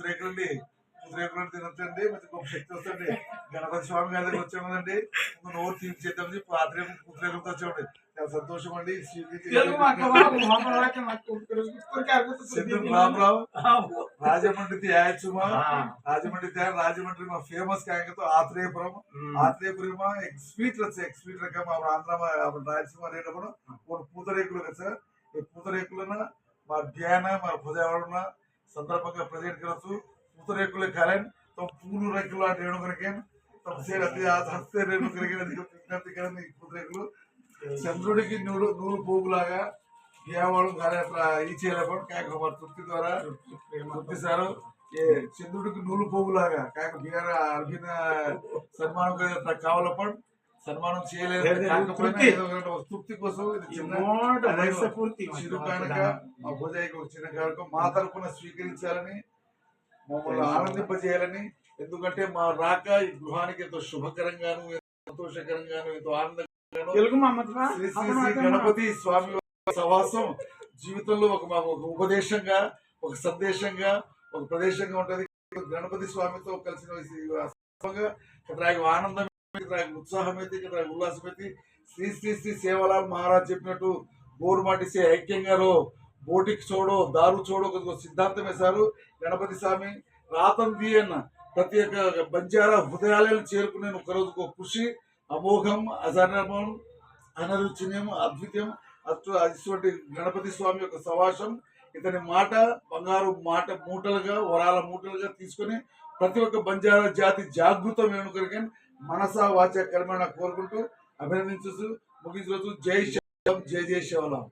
పూతరేకులండి పూతరేకులు తినొచ్చండి మంచి గొప్ప శక్తి వస్తుంది. గణపతి స్వామి గారి దగ్గర వచ్చాము కదండి. ముందు నోరు తీర్చి చేద్దాం పాత్రేకు పూతరేకులతో వచ్చామండి. చాలా సంతోషం అండి. రామరావు రాజమండ్రి యాచుమా. రాజమండ్రి రాజమండ్రి మా ఫేమస్ కాయకతో ఆత్రేయపురం. ఆత్రేయపురం స్వీట్ వచ్చాయి ఎగ్ స్వీట్ రకం మా ఆంధ్ర రాయలసీమ రేటప్పుడు పూతరేకులు కదా సార్. ఈ పూతరేకులన మా ధ్యాన మా భుజావరణ సందర్భంగా ప్రజెంట్ కలసు పూతరేకులే కాలేన్ तो పూలు రేకులు అంటే ఏడు కనుక तो సేర్ అతి హస్తే రేణు కనుక విజ్ఞప్తి కదండి ఈ పూతరేకులు చంద్రుడికి నూరు నూరు పోగులాగా దేవాళ్ళు గారి ఈ చేయలేకపోవడం కాక వారి తృప్తి ద్వారా తృప్తి సారు. ఏ చంద్రుడికి నూలు పోగులాగా కాక బీఆర్ అర్జున సన్మానం కావాలప్పుడు సన్మానం చేయలేదు. తృప్తి. కోసం చిరు కానుక మా భుజాయికి ఒక చిన్న కానుక మా తరపున స్వీకరించాలని మమ్మల్ని ఆనందింపజేయాలని. ఎందుకంటే మా రాక ఈ గృహానికి ఎంతో శుభకరంగాను సంతోషకరంగాను ఎంతో ఆనందంగాను. శ్రీ గణపతి స్వామి వారి సహవాసం జీవితంలో ఒక మాకు ఒక ఉపదేశంగా ఒక సందేశంగా ఒక ప్రదేశంగా ఉంటది. గణపతి స్వామితో కలిసిన ఆనందం నాకు ఉత్సాహం అయితే ఇక్కడ నాకు ఉల్లాసం అయితే శ్రీ శ్రీ శ్రీ సేవలాల్ మహారాజ్ చెప్పినట్టు గోరు మాటిసే ఐక్యంగా రో బోటికి చూడో దారు చూడో ఒక సిద్ధాంతం వేశారు. గణపతి స్వామి రాతం తీయన్న ప్రతి ఒక్క బంజారా హృదయాలయాలు చేరుకునే ఒకరోజు ఒక కృషి అమోఘం అజనమం అనరుచనీయం అద్వితీయం అటు అటువంటి గణపతి స్వామి యొక్క సవాసం ఇతని మాట బంగారు మాట మూటలుగా వరాల మూటలుగా తీసుకొని ప్రతి ఒక్క బంజారా జాతి జాగృతం వేణుకరికన్ మనసా వాచ కర్మణ కోరుకుంటూ అభినందించు ముగించు జై శ్యామ్ జై జై శివరాం